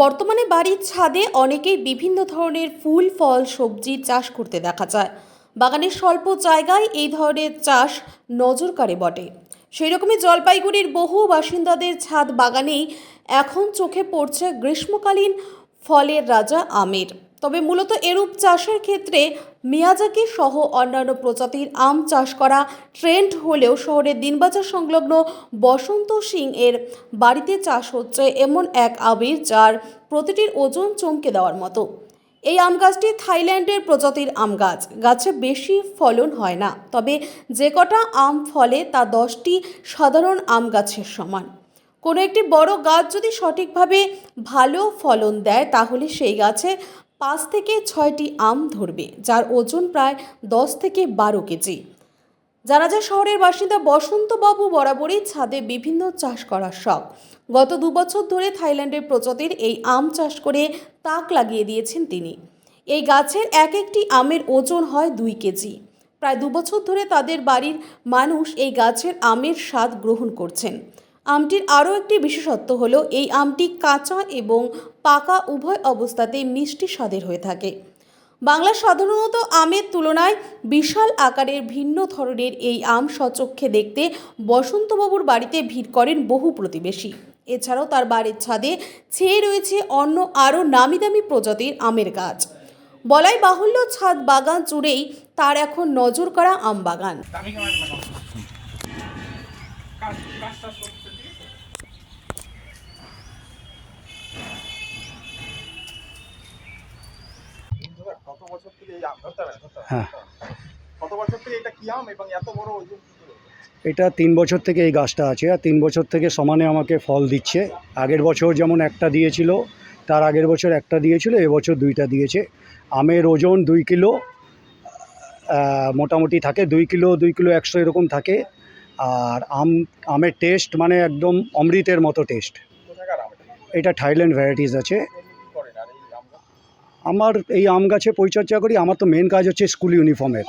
বর্তমানে বাড়ির ছাদে অনেকেই বিভিন্ন ধরনের ফুল, ফল, সবজি চাষ করতে দেখা যায়। বাগানের স্বল্প জায়গায় এই ধরনের চাষ নজর কাড়ে বটে। সেই রকমই জলপাইগুড়ির বহু বাসিন্দাদের ছাদ বাগানেই এখন চোখে পড়ছে গ্রীষ্মকালীন ফলের রাজা আমের। তবে মূলত এরূপ চাষের ক্ষেত্রে মিয়াজাকি সহ অন্যান্য প্রজাতির আম চাষ করা ট্রেন্ড হলেও শহরের দিনবাজার সংলগ্ন বসন্ত সিং এর বাড়িতে চাষ হচ্ছে এমন এক আবির যার প্রতিটির ওজন চমকে দেওয়ার মতো। এই আম গাছটি থাইল্যান্ডের প্রজাতির আম গাছ। গাছে বেশি ফলন হয় না, তবে যে কটা আম ফলে তা দশটি সাধারণ আম গাছের সমান। কোনো একটি বড় গাছ যদি সঠিকভাবে ভালো ফলন দেয়, তাহলে সেই গাছে পাঁচ থেকে ছয়টি আম ধরবে, যার ওজন প্রায় দশ থেকে বারো কেজি। জানা যায় শহরের বাসিন্দা বসন্তবাবু বরাবরই ছাদে বিভিন্ন চাষ করার শখ। গত দু বছর ধরে থাইল্যান্ডের প্রজাতির এই আম চাষ করে তাক লাগিয়ে দিয়েছেন তিনি। এই গাছের এক একটি আমের ওজন হয় দুই কেজি। প্রায় দু বছর ধরে তাদের বাড়ির মানুষ এই গাছের আমের স্বাদ গ্রহণ করছেন। আমটির আরও একটি বিশেষত্ব হলো এই আমটি কাঁচা এবং পাকা উভয় অবস্থাতেই মিষ্টি স্বাদের হয়ে থাকে। বাংলা সাধারণত আমের তুলনায় বিশাল আকারের ভিন্ন ধরনের এই আম সচক্ষে দেখতে বসন্তবাবুর বাড়িতে ভিড় করেন বহু প্রতিবেশী। এছাড়াও তার বাড়ির ছাদে ছেয়ে রয়েছে অন্য আরও নামি দামি প্রজাতির আমের গাছ। বলাই বাহুল্য ছাদ বাগান জুড়েই তার এখন নজর করা আম বাগান দামি কেমন না কাজ কাজটা করতে ঠিক আছে কত বছর থেকে এই আম ধরতে হবে না, ধরতে হবে না। হ্যাঁ। কত বছর থেকে এটা কি আম এবং এত বড় ওজন কি করে এটা তিন বছর থেকে এই গাছটা আছে আর তিন বছর থেকে সমানে আমাকে ফল দিচ্ছে আগের বছর যেমন একটা দিয়েছিল তার আগের বছর একটা দিয়েছিল এবছর দুইটা দিয়েছে আমের ওজন দুই কিলো আহ, মোটামুটি থাকে দুই কিলো দুই কিলো একশো এরকম থাকে আর আম আমের টেস্ট মানে একদম অমৃতের মতো টেস্ট কোথাকার আম এটা? এটা থাইল্যান্ড ভ্যারাইটিস আছে আমার এই আম গাছে পরিচর্যা করি আমার তো মেন কাজ হচ্ছে স্কুল ইউনিফর্মের